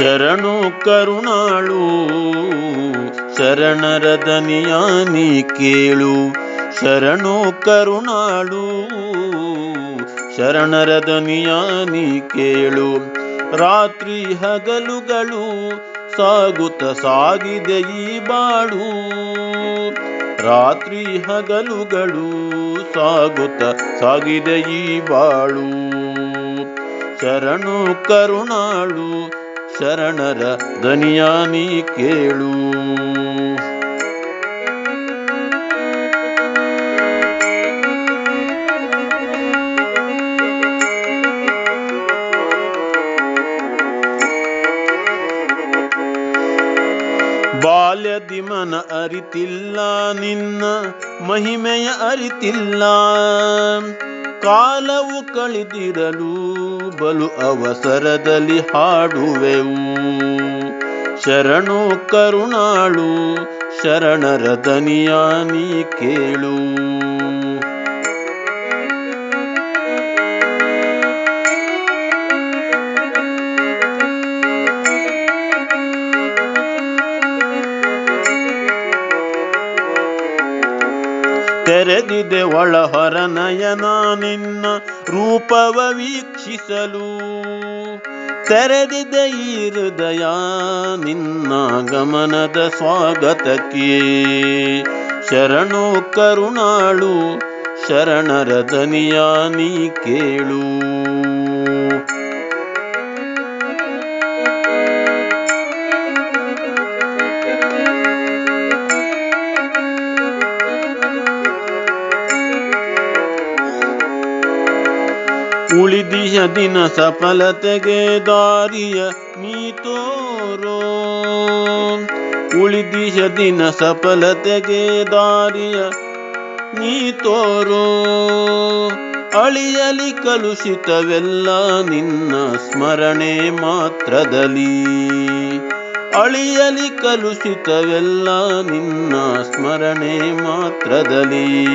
ಶರಣು ಕರುಣಾಳು ಶರಣರ ದನಿಯಾನಿ ಕೇಳು. ಶರಣು ಕರುಣಾಳು ಶರಣರ ದನಿಯಾನಿ ಕೇಳು. ರಾತ್ರಿ ಹಗಲುಗಳು ಸಾಗುತ್ತ ಸಾಗಿದೆ ಈ ಬಾಳು. ರಾತ್ರಿ ಹಗಲುಗಳು ಸಾಗುತ್ತ ಸಾಗಿದೆ ಈ ಬಾಳು. ಶರಣು ಕರುಣಾಳು ಶರಣರ ದನಿಯ ಕೇಳು. ಬಾಲ್ಯದಿ ಮನ ಅರಿತಿಲ್ಲ ನಿನ್ನ ಮಹಿಮೆಯ ಅರಿತಿಲ್ಲ. ಕಾಲವು ಕಳೆದಿರಲು ಬಲು ಅವಸರದಲ್ಲಿ ಹಾಡುವೆವು. ಶರಣು ಕರುಣಾಳು ಶರಣರ ದನಿಯ ನೀ ಕೇಳು. ತೆರೆದಿದೆ ಒಳ ಹೊರ ನಯನ ನಿನ್ನ ರೂಪವ ವೀಕ್ಷಿಸಲು. ತೆರೆದಿದೆ ಈ ಹೃದಯ ನಿನ್ನ ಗಮನದ ಸ್ವಾಗತಕ್ಕೆ. ಶರಣು ಕರುಣಾಳು, ಶರಣರ ದನಿಯ ನೀ ಕೇಳು. ಉಳಿದಿಯ ದಿನ ಸಫಲತೆಗೆ ದಾರಿಯ ನೀ ತೋರೋ. ಉಳಿದಿಯ ದಿನ ಸಫಲತೆಗೆ ದಾರಿಯ ನೀ ತೋರೋ. ಅಳಿಯಲಿ ಕಲುಷಿತವೆಲ್ಲ ನಿನ್ನ ಸ್ಮರಣೆ ಮಾತ್ರದಲ್ಲಿ. ಅಳಿಯಲಿ ಕಲುಷಿತವೆಲ್ಲ ನಿನ್ನ ಸ್ಮರಣೆ ಮಾತ್ರದಲ್ಲಿ.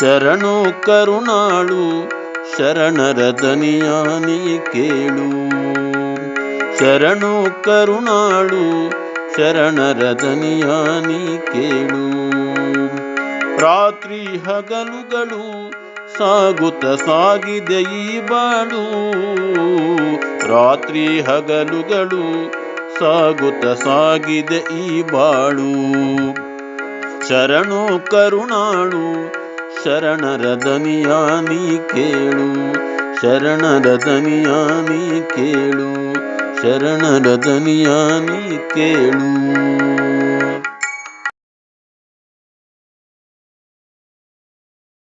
ಶರಣು ಕರುಣಾಳು ಶರಣರ ದನಿಯ ನೀ ಕೇಳು. ಶರಣು ಕರುಣಾಳು, ಶರಣರ ದನಿಯ ನೀ ಕೇಳು. ರಾತ್ರಿ ಹಗಲುಗಳು ಸಾಗುತ್ತ ಸಾಗಿದೆ ಈ ಬಾಳು. ರಾತ್ರಿ ಹಗಲುಗಳು ಸಾಗುತ್ತ ಸಾಗಿದೆ ಈ ಬಾಳು. ಶರಣು ಕರುಣಾಳು ಶರಣರ ದನಿಯ ನೀ ಕೇಳು ಶರಣರ ದನಿಯ ನೀ ಕೇಳು ಶರಣರ ದನಿಯ ನೀ ಕೇಳು.